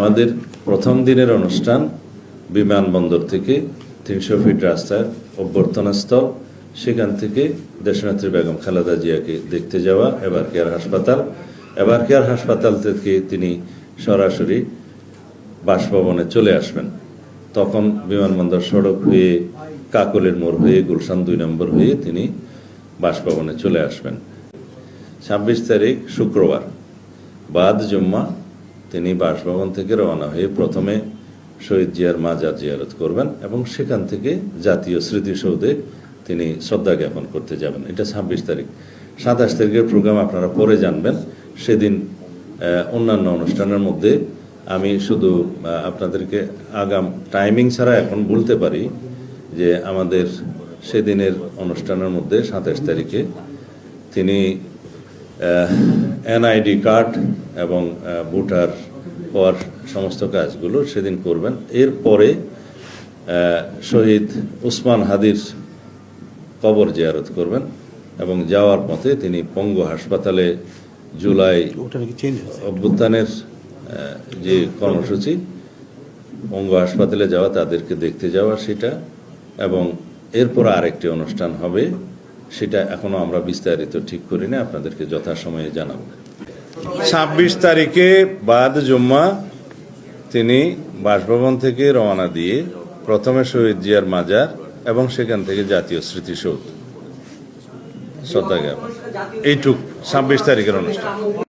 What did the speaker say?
আমাদের প্রথম দিনের অনুষ্ঠান বিমানবন্দর থেকে তিনশো ফিট রাস্তার অভ্যর্থনাস্থল, সেখান থেকে দেশনেত্রী বেগম খালেদা জিয়াকে দেখতে যাওয়া, এবার কেয়ার হাসপাতাল। এবার কেয়ার হাসপাতাল থেকে তিনি সরাসরি বাসভবনে চলে আসবেন। তখন বিমানবন্দর সড়ক হয়ে কাকলের মোড় হয়ে গুলশান দুই নম্বর হয়ে তিনি বাসভবনে চলে আসবেন। ছাব্বিশ তারিখ শুক্রবার, বাদ জুম্মা তিনি বাসভবন থেকে রওনা হয়ে প্রথমে শহীদ জিয়ার মাজার জিয়ারত করবেন এবং সেখান থেকে জাতীয় স্মৃতিসৌধে তিনি শ্রদ্ধা জ্ঞাপন করতে যাবেন। এটা ছাব্বিশ তারিখ। সাতাশ তারিখের প্রোগ্রাম আপনারা পরে জানবেন। সেদিন অন্যান্য অনুষ্ঠানের মধ্যে আমি শুধু আপনাদেরকে আগাম টাইমিং ছাড়া এখন বলতে পারি যে আমাদের সেদিনের অনুষ্ঠানের মধ্যে সাতাশ তারিখে তিনি এনআইডি কার্ড এবং ভোটার হওয়ার সমস্ত কাজগুলো সেদিন করবেন। এরপরে শহীদ উসমান হাদির কবর জিয়ারত করবেন এবং যাওয়ার পথে তিনি পঙ্গু হাসপাতালে জুলাই অভ্যুত্থানের যে কর্মসূচি অঙ্গ হাসপাতালে যাওয়া তাদেরকে দেখতে যাওয়া সেটা এবং এরপর আরেকটি অনুষ্ঠান হবে সেটা এখনও আমরা বিস্তারিত ঠিক করি না, আপনাদেরকে যথাসময়ে জানাব। ছাব্বিশ তারিখে বাদ জুম্মা, তিনি বাসভবন থেকে রওনা দিয়ে প্রথমে শহীদ জিয়ার মাজার এবং সেখান থেকে জাতীয় স্মৃতিসৌধ। শ্রদ্ধা জ্ঞাপন এইটুক, ছাব্বিশ তারিখের অনুষ্ঠান।